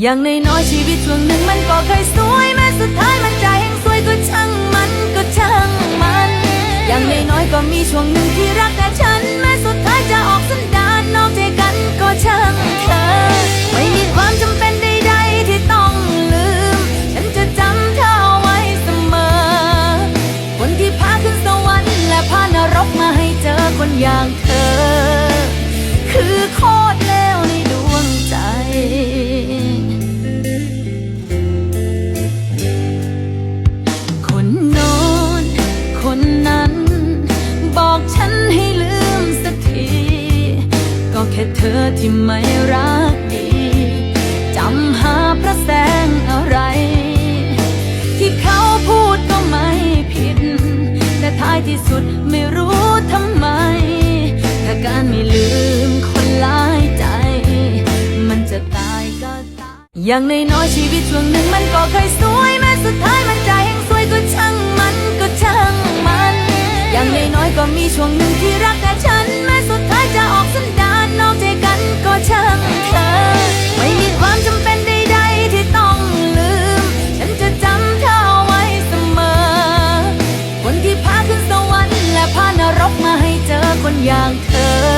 อย่างในน้อยชีวิตช่วงหนึ่งมันก็เคยสวยแม้สุดท้ายมันจะแห่งสวยก็ช่างมันก็ช่างมัน อย่างในน้อยก็มีช่วงหนึ่งที่รักแต่ฉัน แม้สุดท้ายจะออกสันดานนอกใจกันก็ช่างเธอ ไม่มีความจำเป็นใดๆที่ต้องลืม ฉันจะจำเธอเอาไว้เสมอ คนที่พาขึ้นสวรรค์และพานรกมาให้เจอคนอย่างเธอ บอกฉันให้ลืมสักที ก็แค่เธอที่ไม่รักดีจำหาพระแสงอะไร ที่เขาพูดก็ไม่ผิด แต่ท้ายที่สุดไม่รู้ทำไม ถ้าการไม่ลืมคนลายใจ มันจะตายก็ตาย อย่างน้อยชีวิตช่วงหนึ่งมันก็เคยสวยแม้สุดท้าย ช่วงหนึ่งที่รักแต่ฉัน แม้สุดท้ายจะออกสันดานนอกใจกันก็เช่างเธอ ไม่มีความจำเป็นใดๆที่ต้องลืม ฉันจะจำเธอไว้เสมอ คนที่พาขึ้นสวรรค์และพานรกมาให้เจอคนอย่างเธอ